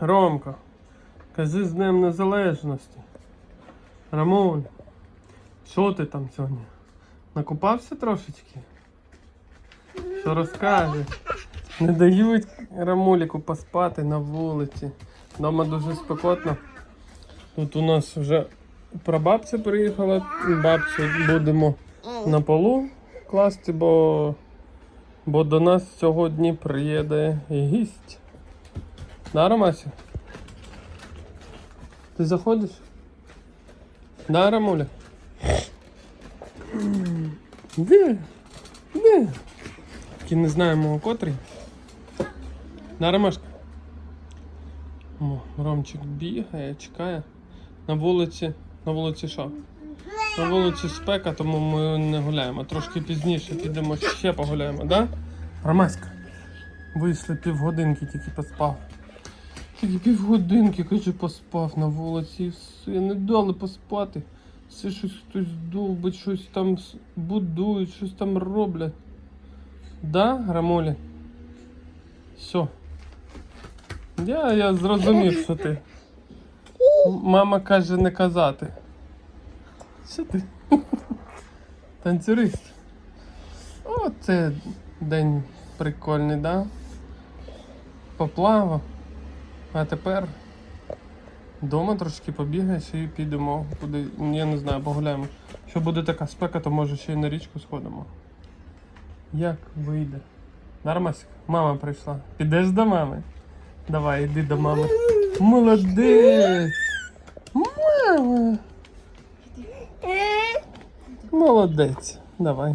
Ромка, кажи з Днем Незалежності. Рамуль, що ти там сьогодні? Накупався трошечки? Що розкажеш? Не дають Рамуліку поспати на вулиці. Дома дуже спекотно. Тут у нас вже прабабця приїхала. Бабцю будемо на полу класти, бо, бо до нас сьогодні приїде гість. Да, Ромася? Ти заходиш? Да, Рамуля? Де? Де? Тільки не знаємо котрий. Да, Ромашка? О, Ромчик бігає, чекає. На вулиці. На вулиці що? На вулиці спека, тому ми не гуляємо. Трошки пізніше підемо ще погуляємо, да? Ромаська. Вийшли півгодинки тільки поспав. Тільки півгодинки, каже, поспав на вулиці і все. Не дали поспати. Все щось хтось довбить, щось там будують, щось там роблять. Да, Рамолі? Все. Я, я зрозумів, що ти. Мама каже не казати. Що ти? Танцюрист. О, це день прикольний, да? Поплавав. А тепер вдома трошки побігаєш і підемо куди. Я не знаю, погуляємо. Якщо буде така спека, то може ще й на річку сходимо. Як вийде? Нормасик, мама прийшла. Підеш до мами? Давай, йди до мами. Молодець! Мама! Молодець. Давай.